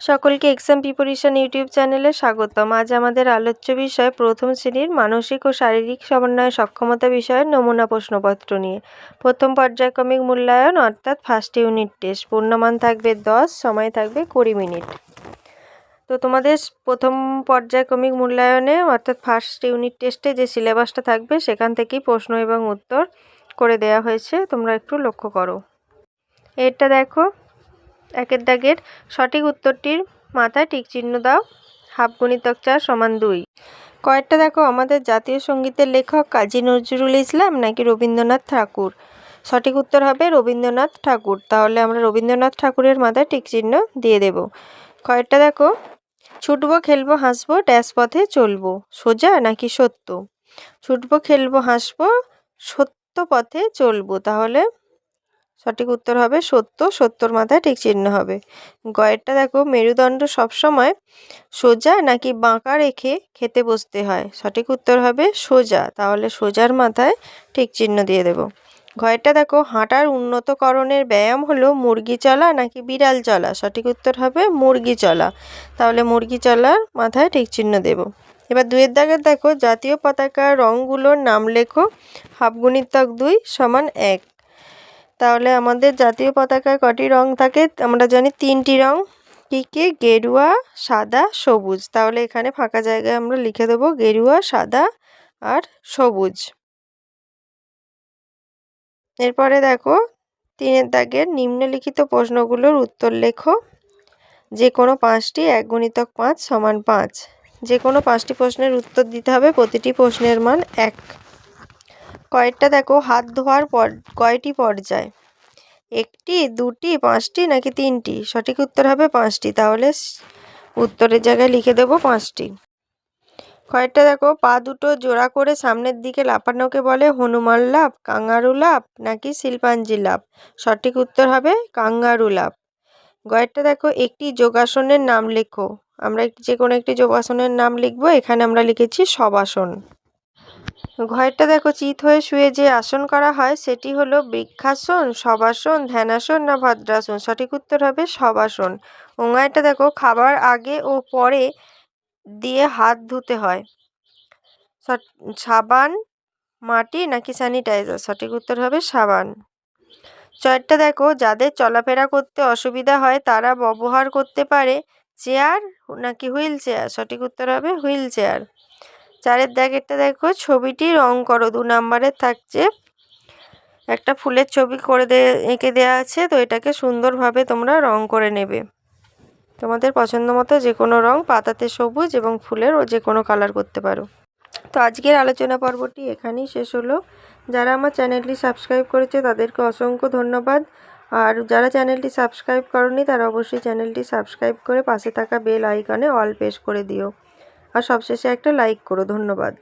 সকলকে exam preparation YouTube চ্যানেলে স্বাগতম। আজ আমাদের আলোচ্য বিষয় প্রথম শ্রেণির মানসিক ও শারীরিক সমন্বয় সক্ষমতা বিষয়ের নমুনা প্রশ্নপত্র নিয়ে। প্রথম পর্যায়ক্রমিক মূল্যায়ন অর্থাৎ ফার্স্ট ইউনিট টেস্ট পূর্ণমান থাকবে দশ, সময় থাকবে কুড়ি মিনিট। তো তোমাদের প্রথম পর্যায়ক্রমিক মূল্যায়নে অর্থাৎ ফার্স্ট ইউনিট টেস্টে যে সিলেবাসটা থাকবে, সেখান থেকেই প্রশ্ন এবং উত্তর করে দেয়া হয়েছে। তোমরা একটু লক্ষ্য করো। এটা দেখো একের দাগের সঠিক উত্তরটির মাথায় টিক চিহ্ন দাও। হাফ গুণিতক চার সমান দুই। কয়েকটা দেখো, আমাদের জাতীয় সঙ্গীতের লেখক কাজী নজরুল ইসলাম নাকি রবীন্দ্রনাথ ঠাকুর? সঠিক উত্তর হবে রবীন্দ্রনাথ ঠাকুর। তাহলে আমরা রবীন্দ্রনাথ ঠাকুরের মাথায় টিক চিহ্ন দিয়ে দেব। কয়েকটা দেখো, ছুটবো, খেলব, হাসবো, ড্যাশ পথে চলবো, সোজা নাকি সত্য? ছুটবো, খেলব, হাসবো, সত্য পথে চলবো, তাহলে সঠিক উত্তর হবে সত্য, সত্যর মাথায় ঠিক চিহ্ন হবে। গয়েরটা দেখো, মেরুদণ্ড সবসময় সোজা নাকি বাঁকা রেখে খেতে বসতে হয়? সঠিক উত্তর হবে সোজা, তাহলে সোজার মাথায় ঠিক চিহ্ন দিয়ে দেব। ঘয়েরটা দেখো, হাঁটার উন্নতকরণের ব্যায়াম হলো মুরগি চলা নাকি বিড়াল চলা? সঠিক উত্তর হবে মুরগি চলা, তাহলে মুরগি চলার মাথায় ঠিক চিহ্ন দেব। এবার দুয়ের দাগের দেখো, জাতীয় পতাকার রঙগুলোর নাম লেখো হাফ গুণিতক দুই সমান এক। তাহলে আমাদের জাতীয় পতাকায় কটি রং থাকে? আমরা জানি তিনটি রং। কী কী? গেরুয়া, সাদা, সবুজ। তাহলে এখানে ফাঁকা জায়গায় আমরা লিখে দেবো গেরুয়া, সাদা আর সবুজ। এরপরে দেখো, তিনের দাগের নিম্নলিখিত প্রশ্নগুলোর উত্তর লেখো। যে কোনো পাঁচটি এক গুণিতক পাঁচ সমান পাঁচ। যে কোনো পাঁচটি প্রশ্নের উত্তর দিতে হবে, প্রতিটি প্রশ্নের মান এক। কয়েকটা দেখো, হাত ধোয়ার পর, কয়টি পর্যায়? একটি, দুটি, পাঁচটি, নাকি তিনটি? সঠিক উত্তর হবে পাঁচটি। তাহলে উত্তরের জায়গায় লিখে দেব পাঁচটি। কয়েকটা দেখো, পা দুটো জোড়া করে সামনের দিকে লাফানোকে বলে হনুমান লাভ কাঙ্গারু লাভ নাকি শিল্পাঞ্জি লাভ সঠিক উত্তর হবে কাঙ্গারু লাভ কয়েকটা দেখো, একটি যোগাসনের নাম লেখো। আমরা যে কোনো একটি যোগাসনের নাম লিখব, এখানে আমরা লিখেছি সবাসন। ঘরটা দেখো চিত হয়ে শুয়ে যে আসন করা হয়, সেটি হলো বৃক্ষাসন সবাসন ধ্যানাসন না ভদ্রাসন? সঠিক উত্তর হবে সবাসন ওঙায়টা দেখো খাবার আগে ও পরে দিয়ে হাত ধুতে হয়। সাবান, মাটি নাকি স্যানিটাইজার? সঠিক উত্তর হবে সাবান। চয়টা দেখো, যাদের চলাফেরা করতে অসুবিধা হয়, তারা ব্যবহার করতে পারে চেয়ার নাকি হুইল চেয়ার? সঠিক উত্তর হবে হুইল চেয়ার। চারের দাগেরটা দেখো, ছবিটি রং করো, দু নাম্বারের থাকছে। একটা ফুলের ছবি করে দে, এঁকে দেওয়া আছে, তো এটাকে সুন্দরভাবে তোমরা রং করে নেবে। তোমাদের পছন্দ মতো যে কোনো রং, পাতাতে সবুজ এবং ফুলের ও যে কোনো কালার করতে পারো। তো আজকের আলোচনা পর্বটি এখানেই শেষ হলো। যারা আমার চ্যানেলটি সাবস্ক্রাইব করেছে, তাদেরকে অসংখ্য ধন্যবাদ। আর যারা চ্যানেলটি সাবস্ক্রাইব করনি, তারা অবশ্যই চ্যানেলটি সাবস্ক্রাইব করে পাশে থাকা বেল আইকনে অল প্রেস করে দিও। আর সবশেষে একটা লাইক করো ধন্যবাদ।